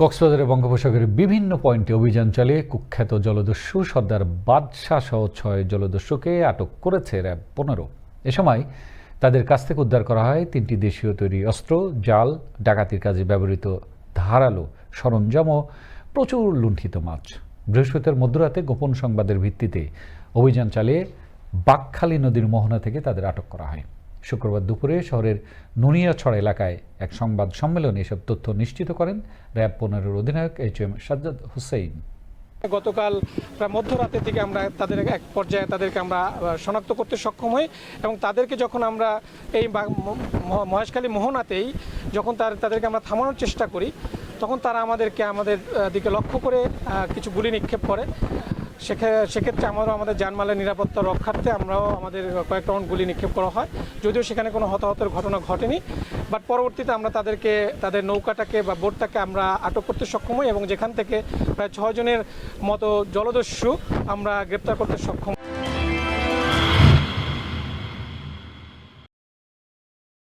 কক্সবাজারে বঙ্গোপসাগরের বিভিন্ন পয়েন্টে অভিযান চালিয়ে কুখ্যাত জলদস্যু সর্দার বাদশাহ সহ ছয় জলদস্যুকে আটক করেছে র্যাব পনেরো। এ সময় তাদের কাছ থেকে উদ্ধার করা হয় তিনটি দেশীয় তৈরি অস্ত্র, জাল, ডাকাতির কাজে ব্যবহৃত ধারালো সরঞ্জাম ও প্রচুর লুণ্ঠিত মাছ। বৃহস্পতিবার মধ্যরাতে গোপন সংবাদের ভিত্তিতে অভিযান চালিয়ে বাকখালী নদীর মোহনা থেকে তাদের আটক করা হয়। শুক্রবার দুপুরে শহরের নুনিয়াছড় এলাকায় এক সংবাদ সম্মেলনে এসব তথ্য নিশ্চিত করেন র্যাব পনেরোর অধিনায়ক এইচ এম সাজ্জাদ হুসেইন। গতকাল প্রায় মধ্যরাতের দিকে আমরা তাদের এক পর্যায়ে তাদেরকে আমরা শনাক্ত করতে সক্ষম হই এবং তাদেরকে যখন আমরা এই মহেশখালী মোহনাতেই যখন তার, তাদেরকে আমরা থামানোর চেষ্টা করি, তখন তারা আমাদেরকে আমাদের দিকে লক্ষ্য করে কিছু গুলি নিক্ষেপ করে। সেক্ষেত্রে আমারও আমাদের জানমালের নিরাপত্তা রক্ষার্থে আমরাও আমাদের কয়েক রাউন্ড গুলি নিক্ষেপ করা হয় যদিও সেখানে কোনো হতাহতের ঘটনা ঘটেনি বাট পরবর্তীতে আমরা তাদেরকে, তাদের নৌকাটাকে বা বোটটাকে আমরা আটক করতে সক্ষম হই এবং যেখান থেকে প্রায় ছজনের মতো জলদস্যু আমরা গ্রেপ্তার করতে সক্ষম হই।